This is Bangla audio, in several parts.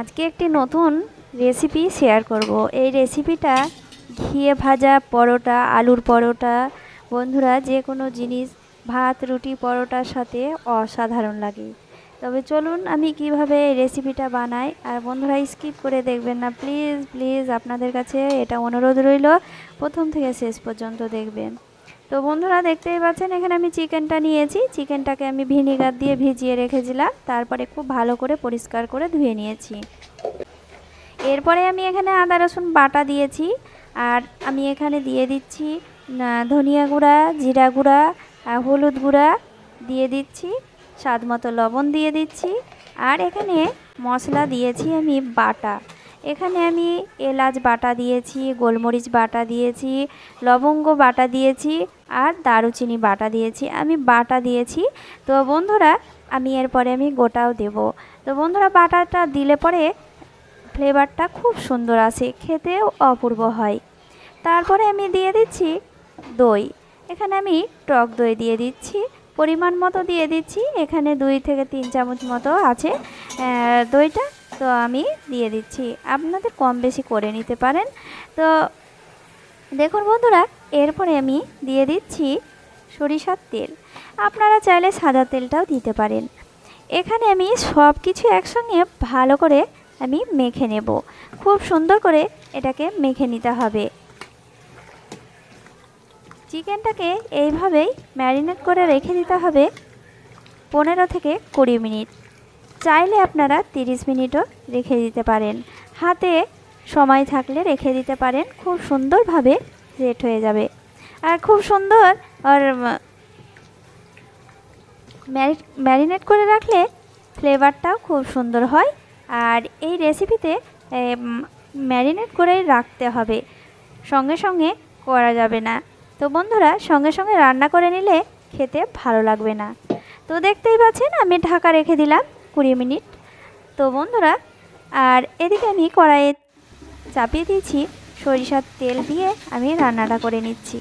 আজকে একটি নতুন রেসিপি শেয়ার করব। এই রেসিপিটা ঘিয়ে ভাজা পরোটা, আলুর পরোটা। বন্ধুরা যে কোনো জিনিস, ভাত, রুটি, পরোটার সাথে অসাধারণ লাগে। তবে চলুন আমি কীভাবে এই রেসিপিটা বানাই, আর বন্ধুরা স্কিপ করে দেখবেন না। প্লিজ প্লিজ আপনাদের কাছে এটা অনুরোধ রইল। প্রথম থেকে শেষ পর্যন্ত দেখবেন। তো বন্ধুরা দেখতেই পাচ্ছেন, এখানে আমি চিকেনটা নিয়েছি। চিকেনটাকে আমি ভিনিগার দিয়ে ভিজিয়ে রেখেছিলাম। তারপরে খুব ভালো করে পরিষ্কার করে ধুয়ে নিয়েছি। এরপরে আমি এখানে আদা, রসুন বাটা দিয়েছি। আর আমি এখানে দিয়ে দিচ্ছি ধনিয়া গুঁড়া, জিরা গুঁড়া হলুদ গুঁড়া দিয়ে দিচ্ছি, স্বাদ মতো লবণ দিয়ে দিচ্ছি। আর এখানে মশলা দিয়েছি আমি বাটা। এখানে আমি এলাচ বাটা দিয়েছি, গোলমরিচ বাটা দিয়েছি, লবঙ্গ বাটা দিয়েছি আর দারুচিনি বাটা দিয়েছি। আমি বাটা দিয়েছি। তো বন্ধুরা, আমি এরপরে আমি গোটাও দেব। তো বন্ধুরা, বাটাটা দিলে পরে ফ্লেভারটা খুব সুন্দর আসে, খেতেও অপূর্ব হয়। তারপরে আমি দিয়ে দিচ্ছি দই। এখানে আমি টক দই দিয়ে দিচ্ছি, পরিমাণ মতো দিয়ে দিচ্ছি। এখানে দুই থেকে তিন চামচ মতো আছে দইটা। তো আমি দিয়ে দিচ্ছি। আপনাদের কম বেশি করে নিতে পারেন। তো দেখুন বন্ধুরা, এরপরে আমি দিয়ে দিচ্ছি সরিষার তেল। আপনারা চাইলে সাদা তেলটাও দিতে পারেন। এখানে আমি সব কিছু একসঙ্গে ভালো করে আমি মেখে নেব। খুব সুন্দর করে এটাকে মেখে নিতে হবে। চিকেনটাকে এইভাবেই ম্যারিনেট করে রেখে দিতে হবে পনেরো থেকে কুড়ি মিনিট। চাইলে আপনারা তিরিশ মিনিটও রেখে দিতে পারেন। হাতে সময় থাকলে রেখে দিতে পারেন। খুব সুন্দরভাবে সেট হয়ে যাবে। আর খুব সুন্দর আর ম্যারিনেট করে রাখলে ফ্লেভারটাও খুব সুন্দর হয়। আর এই রেসিপিতে ম্যারিনেট করে রাখতে হবে। সঙ্গে সঙ্গে করা যাবে না। তো বন্ধুরা, সঙ্গে সঙ্গে রান্না করে নিলে খেতে ভালো লাগবে না। তো দেখতেই পাচ্ছেন, আমি ঢাকা রেখে দিলাম। কুড়ি মিনিট। তো বন্ধুরা, আর এদিকে আমি কড়াইয়ে চাপিয়ে দিয়েছি সরিষার তেল দিয়ে আমি রান্নাটা করে নিচ্ছি।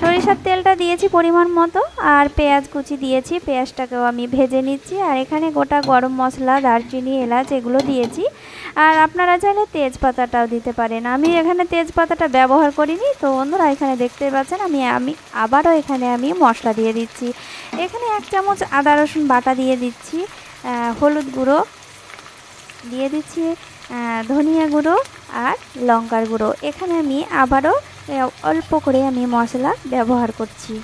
সরিষার তেলটা দিয়েছি পরিমাণ মতো, আর পেঁয়াজ কুচি দিয়েছি, পেঁয়াজটাকেও আমি ভেজে নিচ্ছি, আর এখানে গোটা গরম মশলা, দারচিনি, এলাচ এগুলো দিয়েছি। আর আপনারা চাইলে তেজপাতাটাও দিতে পারেন। আমি এখানে তেজপাতাটা ব্যবহার করিনি, তো বন্ধুরা এখানে দেখতে পাচ্ছেন, আমি আমি আবারও এখানে আমি মশলা দিয়ে দিচ্ছি। এখানে এক চামচ আদা রসুন বাটা দিয়ে দিচ্ছি হলুদ গুঁড়ো, দিয়ে দিচ্ছি ধনিয়া গুঁড়ো আর লঙ্কার গুঁড়ো। এখানে আমি আবারও অল্প করে আমি মশলা ব্যবহার করছি।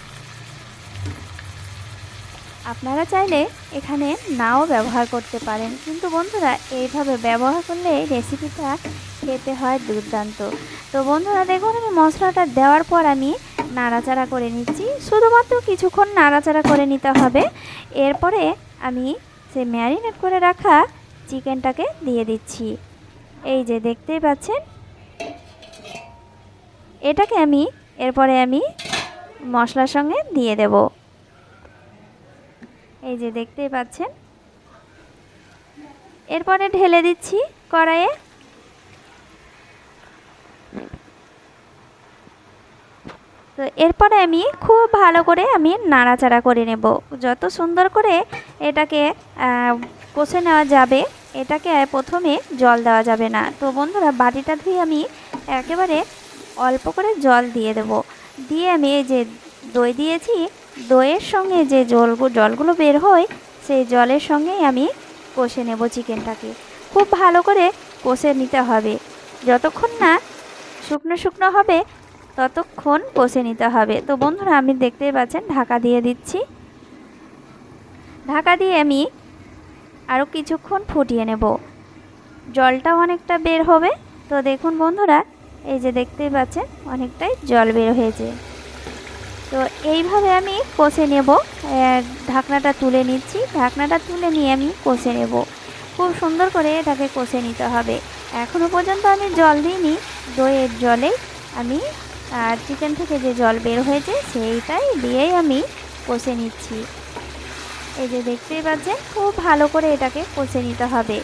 আপনারা চাইলে এখানে নাও ব্যবহার করতে পারেন। কিন্তু বন্ধুরা, এইভাবে ব্যবহার করলে রেসিপিটা খেতে হয় দুর্দান্ত। তো বন্ধুরা, দেখুন, আমি মশলাটা দেওয়ার পর আমি নাড়াচাড়া করে নিচ্ছি। শুধুমাত্র কিছুক্ষণ নাড়াচাড়া করে নিতে হবে। এরপরে আমি সে ম্যারিনেট করে রাখা চিকেনটাকে দিয়ে দিচ্ছি। এই যে দেখতেই পাচ্ছেন। এটাকে আমি, এরপরে আমি মশলার সঙ্গে দিয়ে দেব। এই যে দেখতেই পাচ্ছেন। এরপরে ঢেলে দিচ্ছি কড়াইয়ে তো এরপরে আমি খুব ভালো করে আমি নাড়াচাড়া করে নেব। যত সুন্দর করে এটাকে কষে নেওয়া যাবে, এটাকে প্রথমে জল দেওয়া যাবে না। তো বন্ধুরা, বাটিটা ধুয়ে আমি একেবারে অল্প করে জল দিয়ে দেব। দিয়ে আমি এই যে দই দিয়েছি, দইয়ের সঙ্গে যে জল, জলগুলো বের হয়, সেই জলের সঙ্গেই আমি কষে নেব চিকেনটাকে। খুব ভালো করে কষে নিতে হবে। যতক্ষণ না শুকনো শুকনো হবে ততক্ষণ কষে নিতে হবে। তো বন্ধুরা, আমি দেখতেই পাচ্ছেন, ঢাকা দিয়ে দিচ্ছি। ঢাকা দিয়ে আমি আরও কিছুক্ষণ ফুটিয়ে নেব। জলটাও অনেকটা বের হবে। তো দেখুন বন্ধুরা, এই যে দেখতেই পাচ্ছেন, অনেকটাই জল বের হয়েছে। তো এইভাবে আমি কষে নেব। ঢাকনাটা তুলে নিচ্ছি। ঢাকনাটা তুলে নিয়ে আমি কষে নেব। খুব সুন্দর করে এটাকে কষে নিতে হবে। এখনও পর্যন্ত আমি জল দিইনি। দইয়ের জলেই আমি আর চিকেন থেকে যে জল বের হয়েছে সেইটাই দিয়েই আমি কষে নিচ্ছি। এই যে দেখতেই পাচ্ছেন, খুব ভালো করে এটাকে কষে নিতে হবে।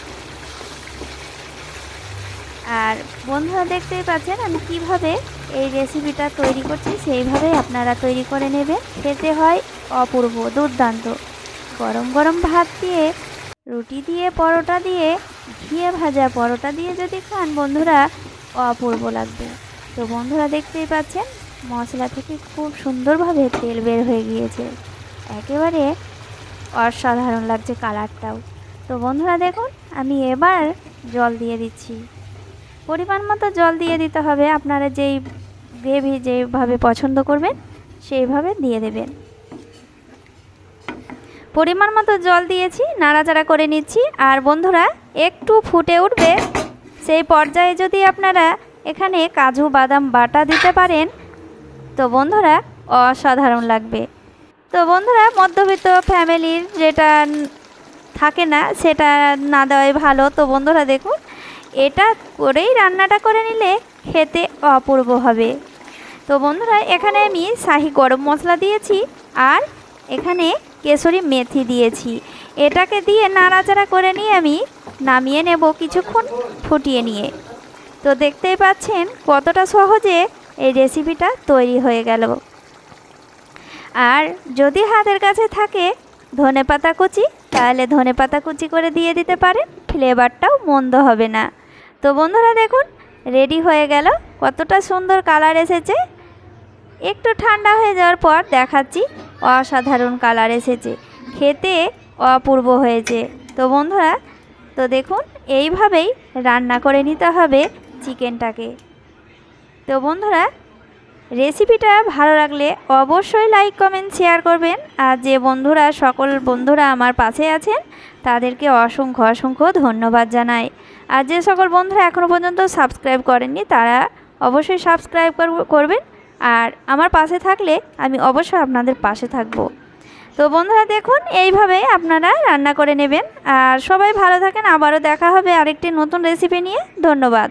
আর বন্ধুরা দেখতেই পাচ্ছেন, আমি কীভাবে এই রেসিপিটা তৈরি করছি সেইভাবেই আপনারা তৈরি করে নেবেন। খেতে হয় অপূর্ব, দুর্দান্ত। গরম গরম ভাত দিয়ে, রুটি দিয়ে, পরোটা দিয়ে, ঘিয়ে ভাজা পরোটা দিয়ে যদি খান বন্ধুরা অপূর্ব লাগবে। তো বন্ধুরা দেখতেই পাচ্ছেন, মশলা থেকে খুব সুন্দরভাবে তেল বের হয়ে গিয়েছে। একেবারে অসাধারণ লাগছে কালারটাও। তো বন্ধুরা দেখুন, আমি এবার জল দিয়ে দিচ্ছি। পরিমাণ মতো জল দিয়ে দিতে হবে, আপনারা যেই গ্রেভি যেভাবে পছন্দ করবেন, সেইভাবে দিয়ে দেবেন। পরিমাণ মতো জল দিয়েছি, নাড়াচাড়া করে নিচ্ছি, আর বন্ধুরা একটু ফুটে উঠবে, সেই পর্যায়ে যদি আপনারা এখানে কাজু, বাদাম বাটা দিতে পারেন। তো বন্ধুরা, অসাধারণ লাগবে। তো বন্ধুরা, মধ্যবিত্ত ফ্যামিলির যেটা থাকে না, সেটা না দেওয়াই ভালো। তো বন্ধুরা, দেখুন, এটা করেই রান্নাটা করে নিলে খেতে অপূর্ব হবে। তো বন্ধুরা, এখানে আমি শাহি গরম মশলা দিয়েছি আর এখানে কেশরি মেথি দিয়েছি। এটাকে দিয়ে নাড়াচাড়া করে নিয়ে আমি নামিয়ে নেব কিছুক্ষণ ফুটিয়ে নিয়ে। তো দেখতেই পাচ্ছেন কতটা সহজে এই রেসিপিটা তৈরি হয়ে গেল। আর যদি হাতের কাছে থাকে ধনে পাতা কুচি, তাহলে ধনে পাতা কুচি করে দিয়ে দিতে পারেন ফ্লেভারটাও মন্দ হবে না। তো বন্ধুরা দেখুন রেডি হয়ে গেল। কতটা সুন্দর কালার এসেছে। একটু ঠান্ডা হয়ে যাওয়ার পর দেখাচ্ছি, অসাধারণ কালার এসেছে। খেতে অপূর্ব হয়েছে। তো বন্ধুরা, তো দেখুন, এইভাবেই রান্না করে নিতে হবে। চিকেনটাকে। তো বন্ধুরা রেসিপিটা ভালো লাগলে অবশ্যই লাইক কমেন্ট শেয়ার করবেন। আর যে বন্ধুরা, সকল বন্ধুরা আমার পাশে আছেন, তাদেরকে অসংখ্য অসংখ্য ধন্যবাদ জানাই। আর যে সকল বন্ধুরা এখনও পর্যন্ত সাবস্ক্রাইব করেননি, তারা অবশ্যই সাবস্ক্রাইব করব- করবেন। আর আমার পাশে থাকলে আমি অবশ্যই আপনাদের পাশে থাকব। তো বন্ধুরা, দেখুন, এইভাবে আপনারা রান্না করে নেবেন। আর সবাই ভালো থাকেন, আবারও দেখা হবে আরেকটি নতুন রেসিপি নিয়ে। ধন্যবাদ।